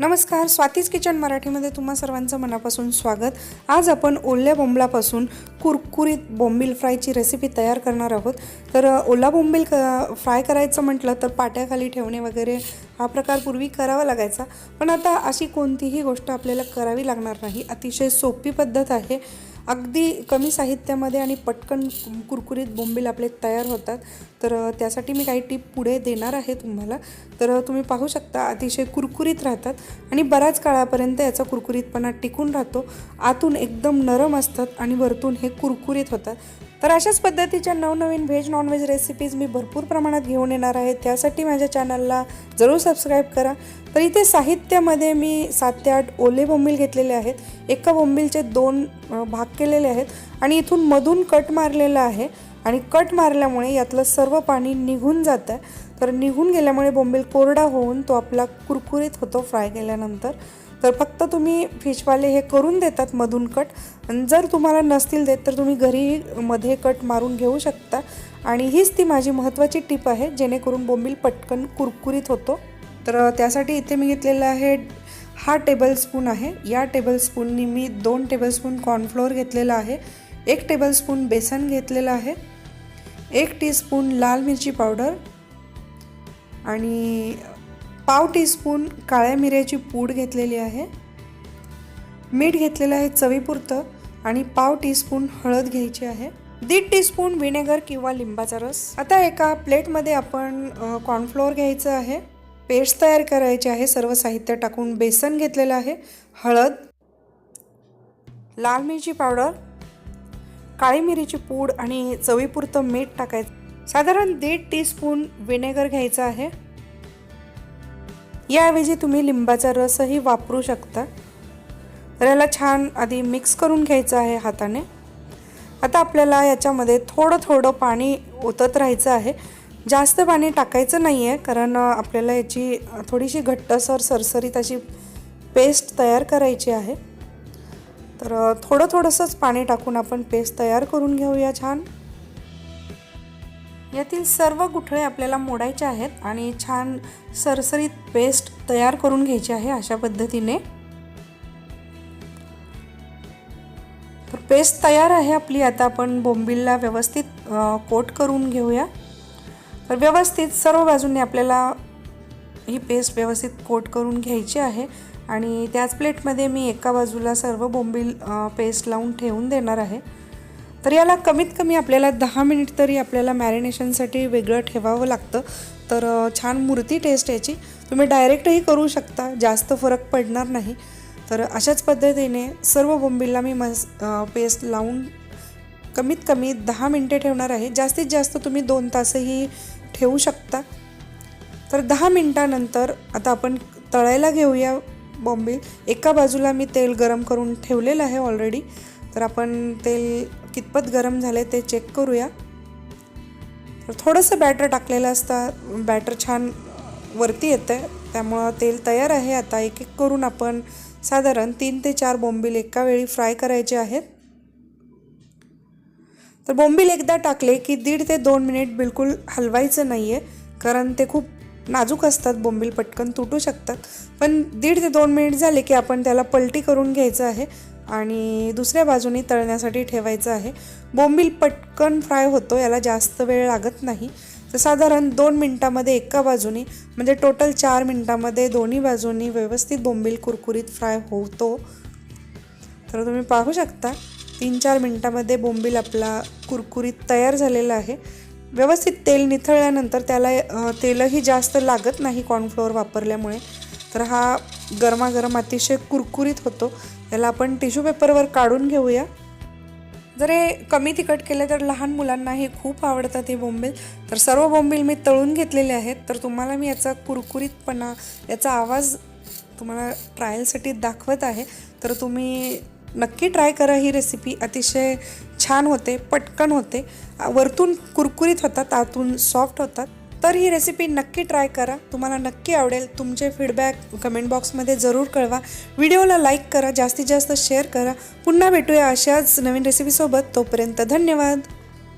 नमस्कार स्वातीज किचन मराठीमध्ये तुम्हा सर्वांचं मनापासून स्वागत. आज आपण ओल्या बोंबलापासून कुरकुरीत बोंबील फ्रायची रेसिपी तयार करणार आहोत. तर ओला बोंबील क फ्राय करायचं म्हटलं तर पाट्याखाली ठेवणे वगैरे हा प्रकार पूर्वी करावा लागायचा. पण आता अशी कोणतीही गोष्ट आपल्याला करावी लागणार नाही. अतिशय सोपी पद्धत आहे. अगदी कमी साहित्यामध्ये आणि पटकन कुरकुरीत बोंबील आपले तयार होतात. तर त्यासाठी मी काही टीप पुढे देणार आहे तुम्हाला. तर तुम्ही पाहू शकता अतिशय कुरकुरीत राहतात आणि बऱ्याच काळापर्यंत याचा कुरकुरीतपणा टिकून राहतो. आतून एकदम नरम असतात आणि वरतून हे कुरकुरीत होतात. तर अशाच पद्धतीच्या नवनवीन व्हेज नॉनव्हेज रेसिपीज मी भरपूर प्रमाणात घेऊन येणार आहे. त्यासाठी माझ्या चॅनलला जरूर सबस्क्राईब करा. तर इथे साहित्यामध्ये मी सात ते आठ ओले बोंबील घेतलेले आहेत. एका बोंबीलचे दोन भाग केलेले आहेत. आणि इथून मधून कट मारलेला आहे. आणि कट मारल्यामुळे यातलं सर्व पाणी निघून जातं आहे तर निघून गेल्यामुळे बोंबील कोरडा होऊन तो आपला कुरकुरीत होतो फ्राय केल्यानंतर. तर फक्त तुम्ही फिशवाले हे करून देतात मधून कट. आणि जर तुम्हाला नसतील देत तर तुम्ही घरी मध्ये कट मारून घेऊ शकता. आणि हीच ती माझी महत्त्वाची टीप आहे जेणेकरून बोंबील पटकन कुरकुरीत होतो. तर त्यासाठी इथे मी घेतलेलं आहे हा टेबलस्पून आहे. या टेबलस्पूननी मी दोन टेबलस्पून कॉर्नफ्लोअर घेतलेला आहे. एक टेबलस्पून बेसन घेतलेलं आहे. एक टीस्पून लाल मिरची पावडर आणि पाव टीस्पून काळ्या मिऱ्याची पूड घेतलेली आहे. मीठ घेतलेलं आहे चवीपुरतं आणि पाव टीस्पून हळद घ्यायची आहे. दीड टीस्पून व्हिनेगर किंवा लिंबाचा रस. आता एका प्लेटमध्ये आपण कॉर्नफ्लोअर घ्यायचं आहे. पेस्ट तयार करायची आहे. सर्व साहित्य टाकून बेसन घेतलेलं आहे. हळद लाल मिरची पावडर काळी मिरीची पूड आणि चवीपुरतं मीठ टाकायचं. साधारण दीड टीस्पून विनेगर घ्यायचं आहे. याऐवजी तुम्ही लिंबाचा रसही वापरू शकता. तर याला छान आधी मिक्स करून घ्यायचं आहे हाताने. आता आपल्याला याच्यामध्ये थोडं थोडं पाणी ओतत राहायचं आहे. जास्त पाणी टाकायचं नाही आहे कारण आपल्याला याची थोडीशी घट्टसर सरसरीत अशी पेस्ट तयार करायची आहे. तर थोडं थोडंसंच पाणी टाकून आपण पेस्ट तयार करून घेऊया छान. यातील सर्व गुठळे आपल्याला मोडायचे आहेत आणि छान सरसरीत पेस्ट तयार करून घ्यायची आहे अशा पद्धतीने. तर पेस्ट तयार आहे आपली. आता आपण बोंबिलला व्यवस्थित कोट करून घेऊया. तर व्यवस्थित सर्व बाजूने आपल्याला ही पेस्ट व्यवस्थित कोट करून घ्यायची आहे. आणि त्याच प्लेटमध्ये मी एका बाजूला सर्व बोंबील पेस्ट लावून ठेवून देणार आहे. तर याला कमीत कमी आपल्याला दहा मिनिट तरी आपल्याला मॅरिनेशनसाठी वेगळं ठेवावं लागतं. तर छान मूर्ती टेस्ट याची. तुम्ही डायरेक्टही करू शकता जास्त फरक पडणार नाही. तर अशाच पद्धतीने सर्व बोंबीलला मी मस पेस्ट लावून कमीत कमी दहा मिनटे ठेवणार आहे. जास्तीत जास्त तुम्ही दोन तासही ठेवू शकता. तर दहा मिनटानंतर आता आपण तळायला घेऊया बॉम्बील एका बाजूला मी तेल गरम करून ठेवलेलं आहे ऑलरेडी तर आपण तेल कितपत गरम झाले ते चेक करूया. तर थोडंसं बॅटर टाकलेलं असतं बॅटर छान वरती येतं आहे त्यामुळं तेल तयार आहे. आता एक एक करून आपण साधारण तीन ते चार बोंबील एका वेळी फ्राय करायचे आहेत. तर बोंबील एकदा टाकले की दीड ते दोन मिनिट बिलकुल हलवायचं नाही आहे कारण ते खूप नाजूक असतात बोंबील पटकन तुटू शकतात. पण दीड ते दोन मिनिट झाले की आपण त्याला पलटी करून घ्यायचं आहे आणि दुसऱ्या बाजूनी तळण्यासाठी ठेवायचं आहे. बोंबील पटकन फ्राय होतो याला जास्त वेळ लागत नाही. तर साधारण दोन मिनटामध्ये एका बाजूनी म्हणजे टोटल चार मिनटामध्ये दोन्ही बाजूनी व्यवस्थित बोंबील कुरकुरीत फ्राय होतो. तर तुम्ही पाहू शकता. तीन चार मिनटामध्ये बोंबील आपला कुरकुरीत तयार झालेला आहे. व्यवस्थित तेल निथळल्यानंतर त्याला तेलही जास्त लागत नाही कॉर्नफ्लोअर वापरल्यामुळे. तर हा गरमागरम अतिशय कुरकुरीत होतो. त्याला आपण टिश्यू पेपरवर काढून घेऊया. जर हे कमी तिखट केलं तर लहान मुलांना हे खूप आवडतात हे बोंबील. तर सर्व बोंबील मी तळून घेतलेले आहेत. तर तुम्हाला मी याचा कुरकुरीतपणा याचा आवाज तुम्हाला ट्रायलसाठी दाखवत आहे. तर तुम्ही नक्की ट्राय करा ही रेसिपी अतिशय छान होते पटकन होते. वरतून कुरकुरीत होतात आतून सॉफ्ट होतात. तर ही रेसिपी नक्की ट्राय करा. तुम्हाला नक्की आवडेल. तुमचे फीडबॅक कमेंट बॉक्समध्ये जरूर कळवा. व्हिडिओला लाईक करा. जास्तीत जास्त शेअर करा. पुन्हा भेटूया अशाच नवीन रेसिपीसोबत तोपर्यंत धन्यवाद.